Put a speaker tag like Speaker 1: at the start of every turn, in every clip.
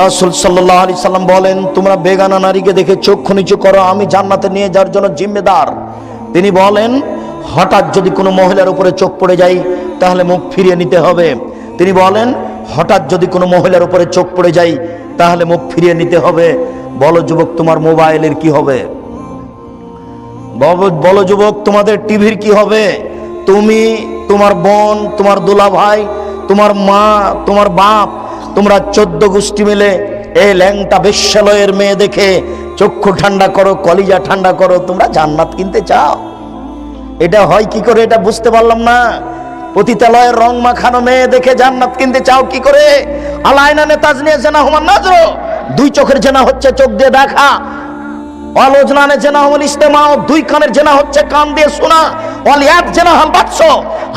Speaker 1: রাসুল সাল্লাহ আলি সাল্লাম বলেন, তোমরা বেগানা নারীকে দেখে চক্ষু নিচু করো, আমি জান্নাতে নিয়ে যাওয়ার জন্য জিম্মেদার। তিনি বলেন, হঠাৎ যদি কোনো মহিলার উপরে চোখ পড়ে যায় তাহলে মুখ ফিরিয়ে নিতে হবে। তিনি বলেন, হঠাৎ যদি কোনো মহিলার উপরে চোখ পড়ে যায় তাহলে মুখ ফিরিয়ে নিতে হবে। বলো যুবক, তোমার মোবাইলের কি হবে? বলো যুবক, তোমাদের টিভির কি হবে? তুমি, তোমার বোন, তোমার দুলা ভাই তোমার মা, তোমার বাপ তোমরা চোদ্দ গোষ্ঠী মিলে এই ল্যাংটা বেশ্যালয়ের মেয়ে দেখে চক্ষু ঠান্ডা করো, কলিজা ঠান্ডা করো, তোমরা জান্নাত কিনতে চাও। এটা হয় কি করে এটা বুঝতে পারলাম না। পতিতালয়ের রং মাখানো মেয়ে দেখে জান্নাত কিনতে চাও কি করে? আলাইনা নেতাজ নিয়ে জেনা হুমান নাজরো। দুই চোখের জেনা হচ্ছে চোখ দিয়ে দেখা। অলোজনানে জেনা হল ইস্তেমা দুই কানের জেনা হচ্ছে কান দিয়ে শোনা। অলিয়াত জেনা হাল বাৎস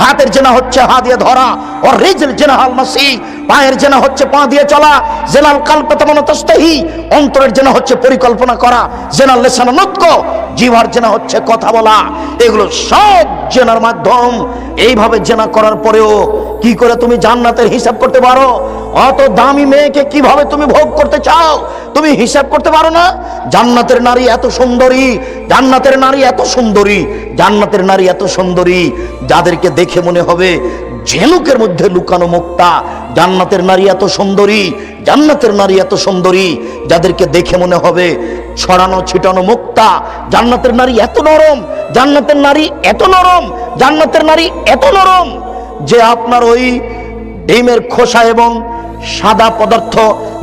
Speaker 1: হাতের জেনা হচ্ছে হাত দিয়ে ধরা। ও রিজল জেনা হাল মাসি। পায়ের জেনা হচ্ছে পা দিয়ে চলা জেনাল কাল্পতমন তস্তহি, অন্তরের জেনা হচ্ছে পরিকল্পনা করা জেনাল লেসানা নৎক জিভার জেনা হচ্ছে কথা বলা, এগুলো সব জেনার মাধ্যম। এইভাবে জেনা করার পরেও কি করে তুমি জান্নাতের হিসাব করতে পারো? অত দামি মেয়েকে কীভাবে তুমি ভোগ করতে চাও? তুমি হিসাব করতে পারো না? জান্নাতের নারী এত সুন্দরী, জান্নাতের নারী এত সুন্দরী, জান্নাতের নারী এত সুন্দরী, যাদেরকে দেখে মনে হবে ঝেনুকের মধ্যে লুকানো মুক্তা জান্নাতের নারী এত সুন্দরী, জান্নাতের নারী এত সুন্দরী, যাদেরকে দেখে মনে হবে ছড়ানো, ছিটানো, মুক্তা। জান্নাতের নারী এত নরম, জান্নাতের নারী এত নরম, জান্নাতের নারী এত নরম যে আপনার ওই ডিমের খোসা এবং সাদা পদার্থ,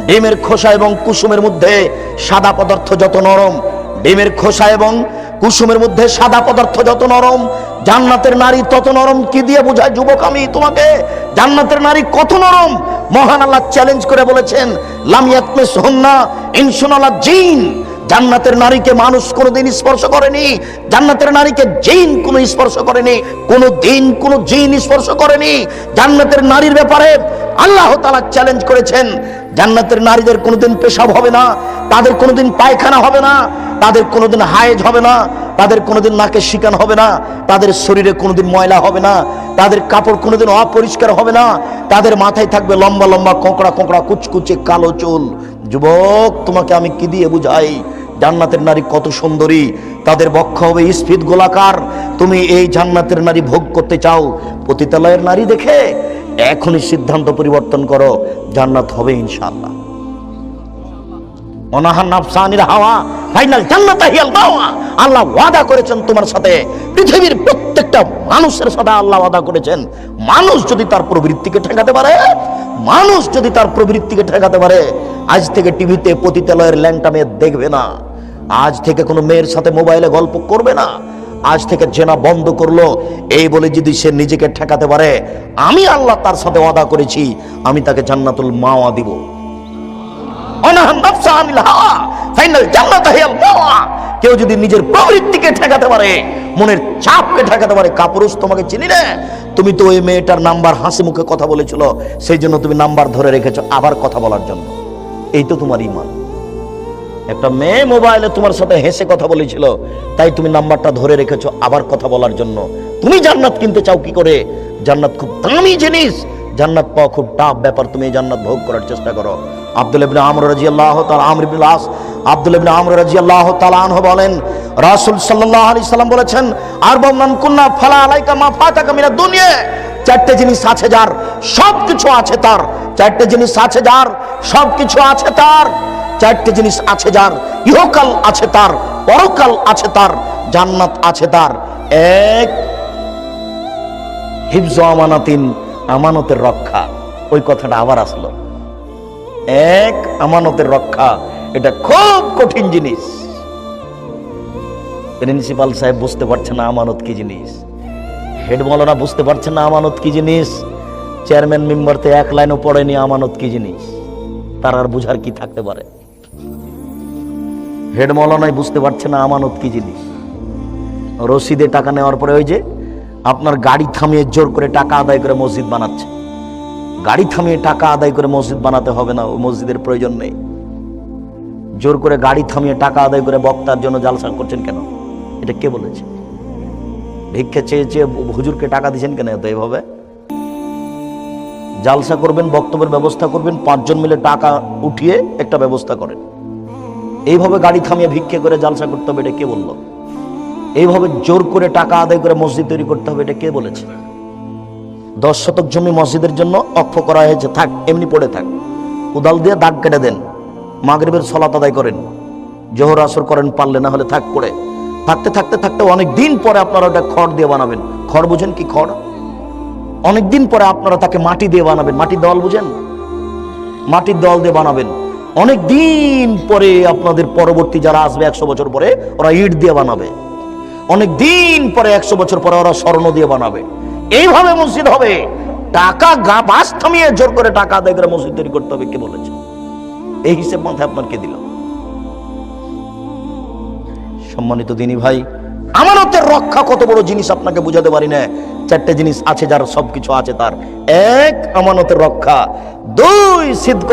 Speaker 1: ডিমের খোসা এবং কুসুমের মধ্যে সাদা পদার্থ যত নরম, ডিমের খোসা এবং কুসুমের মধ্যে সাদা পদার্থ যত নরম, জান্নাতের নারী তত নরম, কি দিয়ে বোঝায় যুবক আমি তোমাকে? জান্নাতের নারী কত নরম? মহান আল্লাহ চ্যালেঞ্জ করে বলেছেন লামিয়াতমে সোহন্না জিন। জান্নাতের নারীকে মানুষ কোনোদিন স্পর্শ করেনি, জান্নাতের নারীকে জিন কোনো স্পর্শ করেনি, কোনো দিন কোনো জিন স্পর্শ করেনি। জান্নাতের নারীর ব্যাপারে আল্লাহ তালা চ্যালেঞ্জ করেছেন জান্নাতের নারীদের কোনোদিন পেশাব হবে না, তাদের কোনোদিন পায়খানা হবে না, তাদের কোনোদিন হায়েজ হবে না, তাদের কোনোদিন নাকে শিকান হবে না, তাদের শরীরে কোনোদিন ময়লা হবে না, তাদের কাপড় কোনোদিন অপরিষ্কার হবে না, তাদের মাথায় থাকবে লম্বা লম্বা কোঁকড়া কোঁকড়া কুচকুচে কালো চুল। যুবক, তোমাকে আমি কি দিয়ে বুঝাই? জান্নাতের নারী কত সুন্দরী, তাদের বক্ষ হবে স্ফীত গোলাকার। তুমি এই জান্নাতের নারী ভোগ করতে চাও, পতিতালয়ের নারী দেখে এখনই সিদ্ধান্ত পরিবর্তন করো, জান্নাত হবে ইনশাআল্লাহ। অনাহার নাফসানির হাওয়া, ফাইনাল জান্নাত হিয়াল দাওয়া। আল্লাহ ওয়াদা করেছেন তোমার সাথে। পৃথিবীর প্রত্যেকটা মানুষের সাথে আল্লাহ ওয়াদা করেছেন। মানুষ যদি তার প্রবৃত্তিকে ঠেকাতে পারে, মানুষ যদি তার প্রবৃত্তিকে ঠেকাতে পারে, আজ থেকে টিভিতে পতিতালয়ের ল্যাংটা মেয়ে দেখবে না। আজ থেকে কোনো মেয়ের সাথে মোবাইলে গল্প করবে না। আজ থেকে জেনা বন্ধ করল। এই বলে যদি সে নিজেকে ঠেকাতে পারে, আমি আল্লাহ তার সাথে ওয়াদা করেছি, আমি তাকে জান্নাতুল মাওয়া দিব। কেউ যদি নিজের প্রবৃত্তিকে ঠেকাতে পারে, মনের চাপকে ঠেকাতে পারে, কাপুরুষ তোমাকে চিনি না। তুমি তো ওই মেয়েটার নাম্বার হাসি মুখে কথা বলেছিল, সেই জন্য তুমি নাম্বার ধরে রেখেছো আবার কথা বলার জন্য। এই তো তোমার ইমান। একটা মেয়ে মোবাইলে তোমার সাথে হেসে কথা বলেছিল, তাই তুমি নাম্বারটা ধরে রেখেছো আবার কথা বলার জন্য। তুমি জান্নাত কিনতে চাও কি করে? জান্নাত খুব দামি জিনিস। জান্নাত পাওয়া খুব টাফ ব্যাপার, তুমি জান্নাত ভোগ করার চেষ্টা করো। আব্দুল ইবনে আমর রাদিয়াল্লাহু তাআলা, আমর ইবনে আস, আব্দুল ইবনে আমর রাদিয়াল্লাহু তাআলা আনহু বলেন, রাসূল সাল্লাল্লাহু আলাইহি সাল্লাম বলেছেন আর বমান কুন্না ফালা আলাইকা মা ফাতাকা মিনাদ দুনিয়া। চারটে জিনিস আছে যার সব কিছু আছে তার। চারটে জিনিস আছে যার সব কিছু আছে তার। চারটে জিনিস আছে যার, ইহকাল আছে তার, পরকাল আছে তার, জান্নাত আছে তার। এক, হিফজ আমানাতিন, আমানতের রক্ষা। ওই কথাটা আবার আসলো। এক, আমানতের রক্ষা। এটা খুব কঠিন জিনিস। প্রিন্সিপাল সাহেব বুঝতে পারছে না আমানত কি জিনিস। হেড মৌলানা বুঝতে পারছে না আমানত কি জিনিস। চেয়ারম্যান মেম্বার তো এক লাইনও পড়েনি আমানত কি জিনিস। তার আর বুঝার কি থাকতে পারে? হেড মৌলানাই বুঝতে পারছে না আমানত কি জিনিস। রসিদে টাকা নেওয়ার পরে ওই যে আপনার গাড়ি থামিয়ে জোর করে টাকা আদায় করে মসজিদ বানাচ্ছে। গাড়ি থামিয়ে টাকা আদায় করে মসজিদ বানাতে হবে না, ও মসজিদের প্রয়োজন নেই। জোর করে গাড়ি থামিয়ে টাকা আদায় করে বক্তার জন্য জালসা করছেন কেন? এটা কে বলেছে? ভিক্ষা চেয়ে চেয়ে হুজুরকে টাকা দিচ্ছেন কেন তো এইভাবে জালসা করবেন, বক্তব্যের ব্যবস্থা করবেন, পাঁচজন মিলে টাকা উঠিয়ে একটা ব্যবস্থা করেন। এইভাবে গাড়ি থামিয়ে ভিক্ষে করে জালসা করতে হবে, এটা কে বলল? এইভাবে জোর করে টাকা আদায় করে মসজিদ তৈরি করতে হবে, এটা কে বলেছে? দশ শতক জমি মসজিদের জন্য অক্ষ করা হয়েছে, থাক, এমনি পড়ে থাক। কোদাল দিয়ে দাগ কেটে দেন, মাগরিবের সলাত আদায় করেন, জোহর আসর করেন, পারলে না হলে থাক পড়ে। থাকতে থাকতে থাকতে অনেক দিন পরে আপনারা ওটা খড় দিয়ে বানাবেন। খড় বুঝেন কি খড়? অনেক দিন পরে আপনারা তাকে মাটি দিয়ে বানাবেন। মাটির দেওয়াল বুঝেন? মাটির দল দিয়ে বানাবেন। অনেক দিন পরে আপনাদের পরবর্তী যারা আসবে একশো বছর পরে, ওরা ইট দিয়ে বানাবে। অনেক দিন পরে একশো বছর পরে ওরা স্বর্ণ দিয়ে বানাবে। এইভাবে মসজিদ হবে। টাকা গা বাস থামিয়ে জোর করে টাকা আদায় করে মসজিদ তৈরি করতে হবে, কে বলেছে? এই হিসেব মাথায় আপনার কে দিল? সম্মানিত দিনী ভাই, আমানতের রক্ষা কত বড় জিনিস আপনাকে বুঝাতে পারি না। চারটে জিনিস আছে যার সবকিছু আছে তার। এক, আমানতের রক্ষা। দুই সিদ্ধ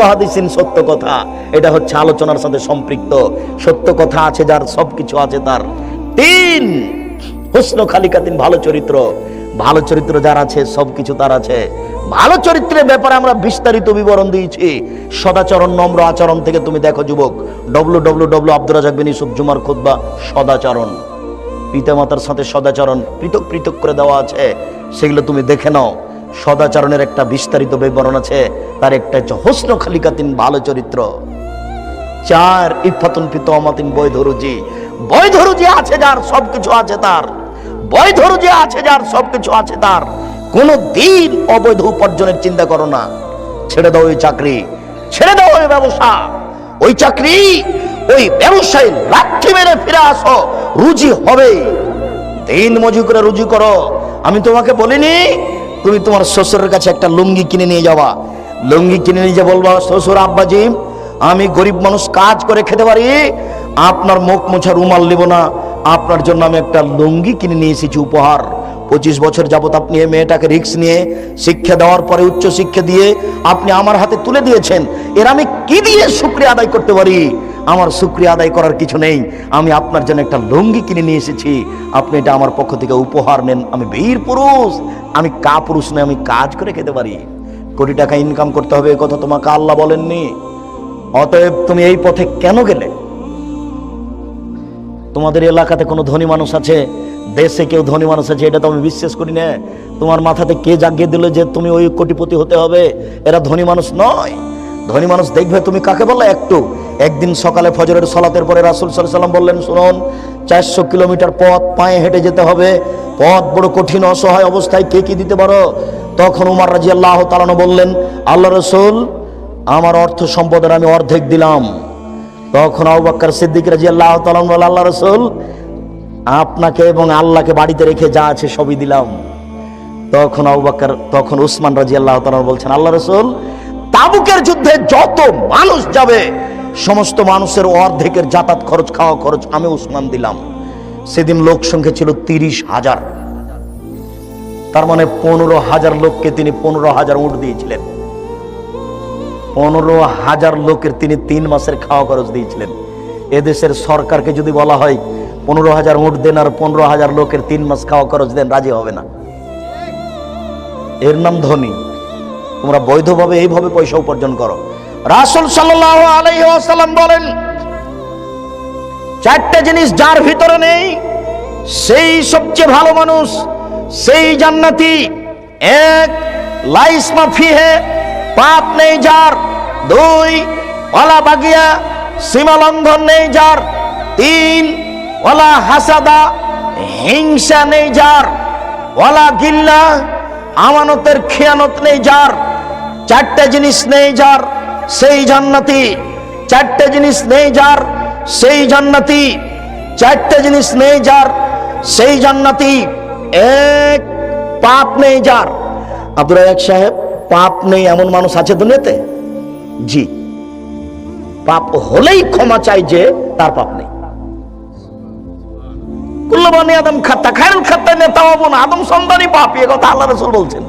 Speaker 1: সত্য কথা। এটা হচ্ছে আলোচনার সাথে সম্পৃক্ত। সত্য কথা আছে যার সবকিছু আছে তার। তিন, হুসন খালিকাতিন ভালো চরিত্র। ভালো চরিত্র যার আছে, সবকিছু তার আছে। ভালো চরিত্রের ব্যাপারে আমরা বিস্তারিত বিবরণ দিয়েছি। সদাচরণ নম্র আচরণ থেকে তুমি দেখো যুবক। W W W Abdul Razak bin Yusuf জুমার খুদ্া সদাচরণ। পিতামাতার সাথে সদাচরণ পৃথক পৃথক করে দেওয়া আছে। সেগুলো তুমি দেখে নাও। সদাচরণের একটা বিস্তারিত বিবরণ আছে। তার একটা হচ্ছে হোসন খালিকাতিন ভালো চরিত্র চার ইফাতুন পিত অমাতিন বৈধরুজি। বৈধরুজি আছে যার সবকিছু আছে তার। বৈধরুজি আছে যার সবকিছু আছে তার। কোন দিন অবৈধ উপার্জনের চিন্তা করো না। ছেড়ে দাও ওই চাকরি। ছেড়ে দাও ওই ব্যবসা। ওই চাকরি, ওই ব্যবসায় লাঠি মেরে ফিরে আসো। রুজি হবে। দিন মজু করে রুজি করো। আমি তোমাকে বলিনি, তুমি তোমার শ্বশুরের কাছে একটা লুঙ্গি কিনে নিয়ে যাওয়া। লুঙ্গি কিনে নিয়ে যা বলবা, শ্বশুর আব্বাজি, আমি গরিব মানুষ, কাজ করে খেতে পারি। আপনার মুখ মোছা রুমাল নিব না। আপনার জন্য আমি একটা লুঙ্গি কিনে নিয়ে এসেছি উপহার। পঁচিশ বছর যাবত আপনি এই মেয়েটাকে রিক্স নিয়ে শিক্ষা দেওয়ার পরে, উচ্চ শিক্ষা দিয়ে আপনি আমার হাতে তুলে দিয়েছেন। এর আমি কি দিয়ে শুক্রিয়া আদায় করতে পারি? আমার শুক্রিয়া আদায় করার কিছু নেই। আমি আপনার জন্য একটা লুঙ্গি কিনে নিয়ে এসেছি। আপনি এটা আমার পক্ষ থেকে উপহার নেন। আমি বীর পুরুষ। আমি কা পুরুষ নয় আমি কাজ করে খেতে পারি। কোটি টাকা ইনকাম করতে হবে কথা তোমাকে আল্লাহ বলেননি। অতএব তুমি এই পথে কেন গেলে? তোমাদের এলাকাতে কোনো ধনী মানুষ আছে? দেশে কেউ ধনী মানুষ আছে, এটা তো আমি বিশ্বাস করি না। তোমার মাথাতে কে জাগিয়ে দিল যে তুমি ওই কোটিপতি হতে হবে? এরা ধনী মানুষ নয়। ধনী মানুষ দেখবে তুমি কাকে বললে? একটু। একদিন সকালে ফজরের সলাতের পরে রাসুল সাল্লাম বললেন, শুনুন, চারশো কিলোমিটার পথ, পায়ে হেঁটে যেতে হবে। পথ বড় কঠিন, অসহায় অবস্থায় কে কি দিতে পারো? তখন উমার রাজি আল্লাহ তালানো বললেন, আল্লাহ রসুল, আমার অর্থ সম্পদের আমি অর্ধেক দিলাম। তখন আবাক্কর সিদ্দিক রাজি আল্লাহ তালাম বলে আল্লাহ রসুল, আপনাকে এবং আল্লাহকে বাড়িতে রেখে যা আছে সবই দিলাম। তখন আবাক্কর তখন উসমান রাজি আল্লাহ তালাম বলছেন, আল্লাহ রসুল, তাবুকের যুদ্ধে যত মানুষ যাবে সমস্ত মানুষের অর্ধেকের যাতায়াত খরচ, খাওয়া খরচ আমি উসমান দিলাম। সেদিন লোক সংখ্যা ছিল তিরিশ হাজার। তার মানে পনেরো হাজার লোককে তিনি পনেরো হাজার উঠ দিয়েছিলেন। পনেরো হাজার লোকের তিনি তিন মাসের খাওয়া খরচ দিয়েছিলেন। এদেশের সরকারকে যদি বলা হয়, পনেরো হাজার উঠ দেন আর পনেরো হাজার লোকের তিন মাস খাওয়া খরচ দেন, রাজি হবে না। এর নাম ধনী। তোমরা বৈধভাবে এইভাবে পয়সা উপার্জন করো। রাসুল সাল্লাহ আলাইসাল্লাম বলেন, চারটে জিনিস যার ভিতরে নেই, সেই সবচেয়ে ভালো মানুষ, সেই জান্নাতি, এক, লাইস মাফি হে পাপ নেই যার, দুই ওলা বাগিয়া, সীমা লঙ্ঘন নেই যার, তিন ওলা হাসাদা, হিংসা নেই যার ওলা গিল্লা, আমানতের খেয়ানত নেই যার, চারটে জিনিস নেই যার সেই জান্নাতি চারটে জিনিস নেই যার, সেই জান্নাতি চারটে জিনিস নেই যার, সেই জান্নাতি এক পাপ নেই যার। আব্দুল রাজাক সাহেব, পাপ নেই এমন মানুষ আছে দুনিয়াতে? জি। পাপ হলেই ক্ষমা চাই যে তার পাপ নেই। আদম খাত্তা নেতা আদম পাপি, এ কথা আল্লাহ রসুল বলছেন।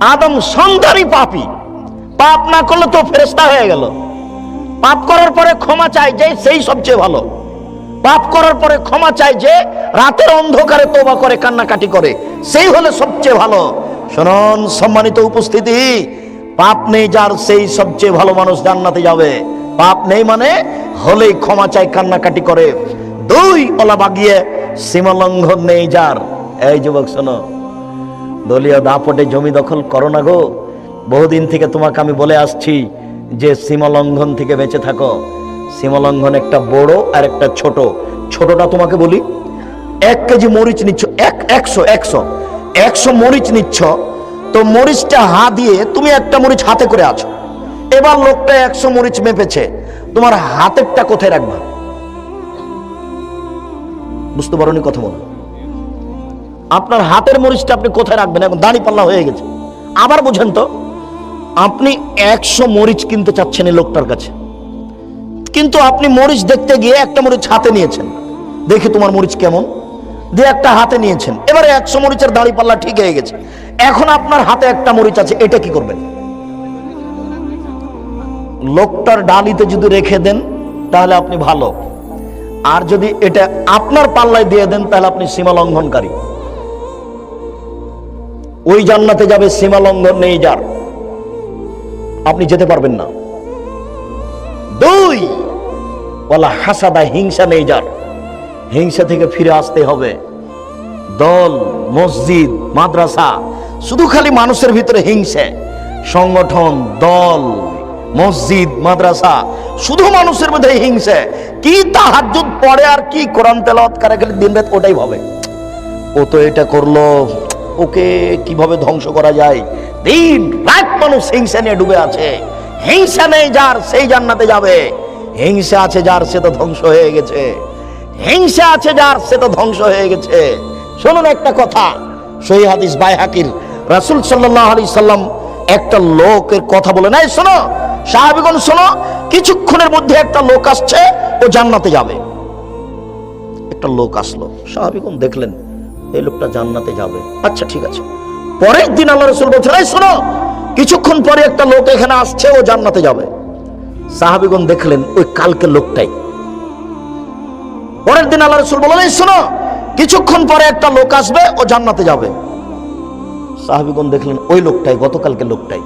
Speaker 1: আদম সন্তানই পাপি। পাপ না করলে তো ফেরেস্তা হয়ে গেল। পাপ করার পরে ক্ষমা চাই যে সেই সবচেয়ে ভালো। পাপ করার পরে ক্ষমা চাই যে রাতের অন্ধকারে তোবা করে, কান্নাকাটি করে। সেই হলে সবচেয়ে ভালো। শুনুন, সম্মানিত উপস্থিতি, পাপ নেই যার সেই সবচেয়ে ভালো মানুষ জান্নাতে যাবে। পাপ নেই মানে হলেই ক্ষমা চাই কান্নাকাটি করে। দুই ওলা বাগিয়ে সীমা লঙ্ঘন নেই যার। এই যুবক শোনো, দলীয় দাপটে জমি দখল করো না গো। বহুদিন থেকে তোমাকে আমি বলে আসছি যে সীমা লঙ্ঘন থেকে বেঁচে থাকো। সীমা লঙ্ঘন একটা বড় আর একটা ছোট। ছোটটা তোমাকে বলি, এক কেজি মরিচ নিচ্ছ, এক, একশো একশো। একশো মরিচ নিচ্ছ, তো মরিচটা হা দিয়ে তুমি একটা মরিচ হাতে করে আছো। এবার লোকটা একশো মরিচ মেপেছে, তোমার হাতেরটা কোথায় রাখবা? বুঝতে পারোনি কথা বলো। আপনার হাতের মরিচটা আপনি কোথায় রাখবেন? এখন দাড়ি পাল্লা হয়ে গেছে। আবার বুঝেন তো। আপনি একশো মরিচ কিনতে চাচ্ছেন এই লোকটার কাছে। কিন্তু আপনি মরিচ দেখতে গিয়ে একটা মরিচ হাতে নিয়েছেন। দেখে তোমার মরিচ কেমন। দিয়ে একটা হাতে নিয়েছেন। এবারে একশো মরিচের দাড়ি পাল্লা ঠিক হয়ে গেছে। এখন আপনার হাতে একটা মরিচ আছে, এটা কি করবেন? লোকটার ডালিতে যদি রেখে দেন, তাহলে আপনি ভালো। আর যদি এটা আপনার পাল্লায় দিয়ে দেন, তাহলে আপনি সীমা লঙ্ঘনকারী। ওই জান্নাতে যাবে, সীমা লঙ্ঘন নেই যার। আপনি যেতে পারবেন না। দুই, বলা হাসাদা হিংসা নেই যার। হিংসা থেকে ফিরে আসতে হবে। দল, মসজিদ, মাদ্রাসা, শুধু খালি মানুষের ভিতরে হিংসে। সংগঠন, দল, মসজিদ, মাদ্রাসা, শুধু মানুষের মধ্যে হিংসে। কি তাহাজ্জুদ পড়ে আর কি কোরআন তেলাওয়াত করে খালি দিন রাত ওটাই ভাবে। ও তো এটা করল। ওকে কীভাবে ধ্বংস করা যায়? দিন রাত মানুষ হিংসা নিয়ে ডুবে আছে। হিংসা নেই যার, সেই জান্নাতে যাবে। হিংসা আছে যার, সে তো ধ্বংস হয়ে গেছে। হিংসা আছে যার, সে তো ধ্বংস হয়ে গেছে। শুনুন একটা কথা। সহি হাদিস বাই হাকির রাসুল সাল্লাহ আলি সাল্লাম একটা লোকের কথা বলে নাই শোনো, সাহাবিগণ শোনো, কিছুক্ষণের মধ্যে একটা লোক আসছে, ও জান্নাতে যাবে। একটা লোক আসলো। সাহাবিগণ দেখলেন এই লোকটা জান্নাতে যাবে। আচ্ছা ঠিক আছে। পরের দিন আল্লাহ রসুল বলছেন, এই শোনো, কিছুক্ষণ পরে একটা লোক এখানে আসছে, ও জান্নাতে যাবে। সাহাবিগণ দেখলেন, ওই কালকের লোকটাই। পরের দিন আল্লাহ রসুল বললেন, এই শোনো, কিছুক্ষণ পরে একটা লোক আসবে, ও জান্নাতে যাবে। সাহাবিগণ দেখলেন, ওই লোকটাই গতকালকে লোকটাই।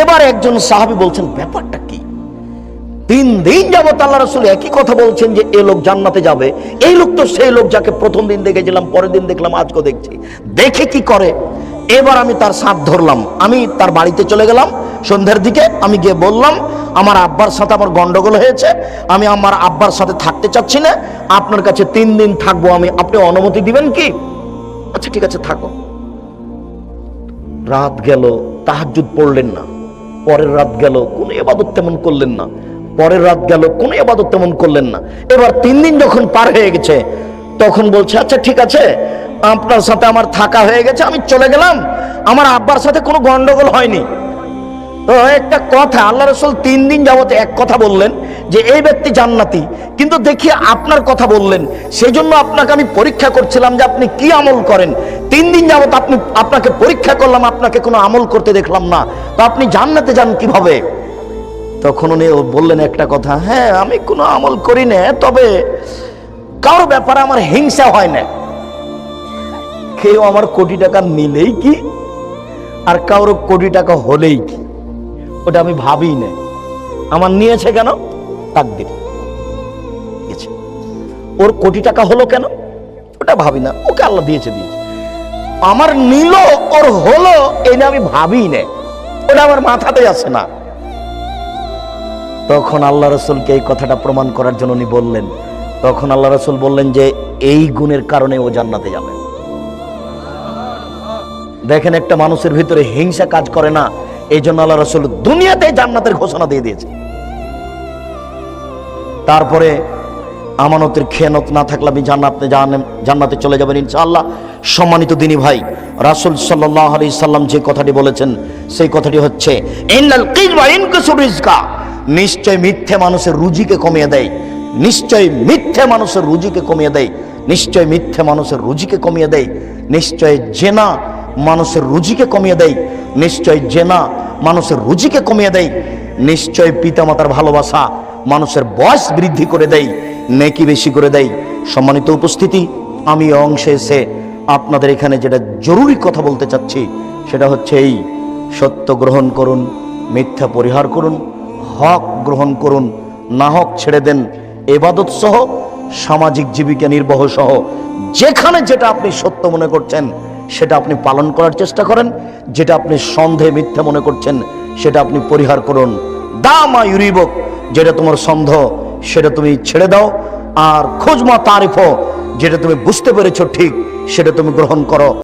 Speaker 1: এবার একজন সাহাবি বলছেন, ব্যাপারটা কি? তিন দিন যাবত আল্লাহ রসুল একই কথা বলছেন যে এ লোক জান্নাতে যাবে। এই লোক তো সেই লোক যাকে প্রথম দিন দেখেছিলাম, পরের দিন দেখলাম, আজকে দেখছি। দেখে কি করে? এবার আমি তার সাথ ধরলাম। আমি তার বাড়িতে চলে গেলাম। সন্ধ্যার দিকে আমি গিয়ে বললাম, আমার আব্বার সাথে আমার গন্ডগোল হয়েছে। আমি আমার আব্বার সাথে থাকতে চাচ্ছি না। আপনার কাছে তিন দিন থাকব। আমি, আপনি অনুমতি দিবেন কি? আচ্ছা ঠিক আছে, থাকো। রাত গেল, তাহাজ্জুদ পড়লেন না। পরের রাত গেল, কোন এবাদত তেমন করলেন না। পরের রাত গেল, কোন আবাদত তেমন করলেন না। এবার তিন দিন যখন পার হয়ে গেছে, তখন বলছে আচ্ছা ঠিক আছে, আপনার সাথে আমার থাকা হয়ে গেছে, আমি চলে গেলাম। আমার আব্বার সাথে কোনো গন্ডগোল হয়নি। তো একটা কথা, আল্লাহ রসুল তিন দিন যাবত এক কথা বললেন যে, এই ব্যক্তি জান্নাতি। কিন্তু দেখি আপনার কথা বললেন সেই জন্য আপনাকে আমি পরীক্ষা করছিলাম যে আপনি কি আমল করেন। তিন দিন যাবত আপনি, আপনাকে পরীক্ষা করলাম, আপনাকে কোনো আমল করতে দেখলাম না। তো আপনি জান্নাতে যান কীভাবে? তখন উনি বললেন একটা কথা হ্যাঁ আমি কোনো আমল করি না, তবে কারও ব্যাপারে আমার হিংসা হয় না। কেউ আমার কোটি টাকা নিলেই কি, আর কারও কোটি টাকা হলেই কি? ওটা আমি ভাবি না। আমার নিয়েছে কেন? তাকদির। গেছে ওর কোটি টাকা হলো কেন? ওটা ভাবি না। ওকে আল্লাহ দিয়েছে দিয়েছে। আমার নিল, ওর হলো, এই আমি ভাবি না। ওটা আমার মাথাতে আসে না। তখন আল্লাহ রসুলকে এই কথাটা প্রমাণ করার জন্য উনি বললেন, তখন আল্লাহ রসুল বললেন যে, এই গুণের কারণে ও জান্নাতে যাবে। দেখেন, একটা মানুষের ভিতরে হিংসা কাজ করে না এই জন্য আল্লাহ রসুল দুনিয়াতে জান্নাতের ঘোষণা দিয়ে দিয়েছে। তারপরে আমানতের খেয়ানত না থাকলে আপনি জান্নাতে জানেন জান্নাতে চলে যাবেন ইনশাআল্লাহ। সম্মানিত দিনী ভাই, রাসূল সাল্লাল্লাহু আলাইহি সাল্লাম যে কথাটি বলেছেন, সেই কথাটি হচ্ছে নিশ্চয় মিথ্যে মানুষের রুজিকে কমিয়ে দেয়। নিশ্চয় মিথ্যে মানুষের রুজিকে কমিয়ে দেয়। নিশ্চয় মিথ্যে মানুষের রুজিকে কমিয়ে দেয়। নিশ্চয় জেনা মানুষের রুজিকে কমিয়ে দেয়। নিশ্চয় জেনা মানুষের রুজিকে কমিয়ে দেয়। নিশ্চয় পিতামাতার ভালোবাসা মানুষের বয়স বৃদ্ধি করে দেয়। নেকি বেশি করে দেয়। সম্মানিত উপস্থিতি, আমি অংশে এসে আপনাদের এখানে যেটা জরুরি কথা বলতে চাচ্ছি, সেটা হচ্ছে এই, সত্য গ্রহণ করুন, মিথ্যা পরিহার করুন হক গ্রহণ করুন, না হক ছেড়ে দেন, এবাদত সহ, সামাজিক জীবিকা নির্বাহ সহ, যেখানে যেটা আপনি সত্য মনে করছেন, সেটা আপনি পালন করার চেষ্টা করেন, যেটা আপনি সন্দেহে মিথ্যা মনে করছেন, সেটা আপনি পরিহার করুন। দামা ইউরিবক, যেটা তোমার সন্দেহ সেটা তুমি ছেড়ে দাও, আর খোঁজমা তারিফ, যেটা তুমি বুঝতে পেরেছ ঠিক, সেটা তুমি গ্রহণ করো।